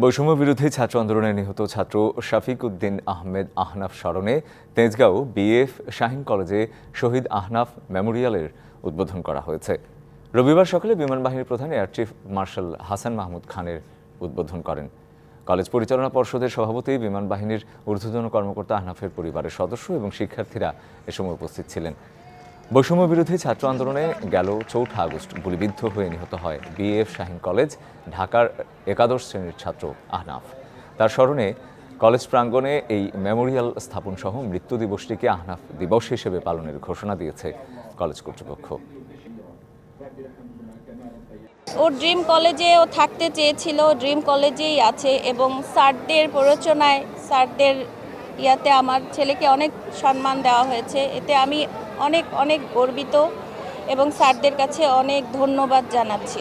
বৈষম্য বিরোধী ছাত্র আন্দোলনে নিহত ছাত্র শাফিক উদ্দিন আহমেদ আহনাফ স্মরণে তেজগাঁও বিএফ শাহিন কলেজে শহীদ আহনাফ মেমোরিয়ালের উদ্বোধন করা হয়েছে। রবিবার সকালে বিমান বাহিনীর প্রধান air chief marshal Hasan Mahmud খানের উদ্বোধন করেন। কলেজ পরিচালনা পর্ষদের সভাপতি, বিমান বাহিনীর ঊর্ধ্বতন কর্মকর্তা আহনাফের পরিবারের সদস্য এবং শিক্ষার্থীরা এ সময় উপস্থিত ছিলেন। বৈষম্য বিরোধী ছাত্র আন্দোলনে গেল চৌঠা আগস্ট। গুলিবিদ্ধ হয়ে নিহত হয় বিএফ শাহিন কলেজ, ঢাকার একাদশ শ্রেণির ছাত্র আহনাফ। তার স্মরণে কলেজ প্রাঙ্গণে এই মেমোরিয়াল স্থাপন সহ মৃত্যু দিবসটিকে আহনাফ দিবস হিসেবে পালনের ঘোষণা দিয়েছে কলেজ কর্তৃপক্ষ। ও ড্রিম কলেজে ও থাকতে চেয়েছিল, ড্রিম কলেজেই আছে এবং স্যারদের প্ররোচনায়, স্যারদের ইয়াতে আমার ছেলেকে অনেক সম্মান দেওয়া হয়েছে। এতে আমি অনেক অনেক গর্বিত এবং স্যারদের কাছে অনেক ধন্যবাদ জানাচ্ছি।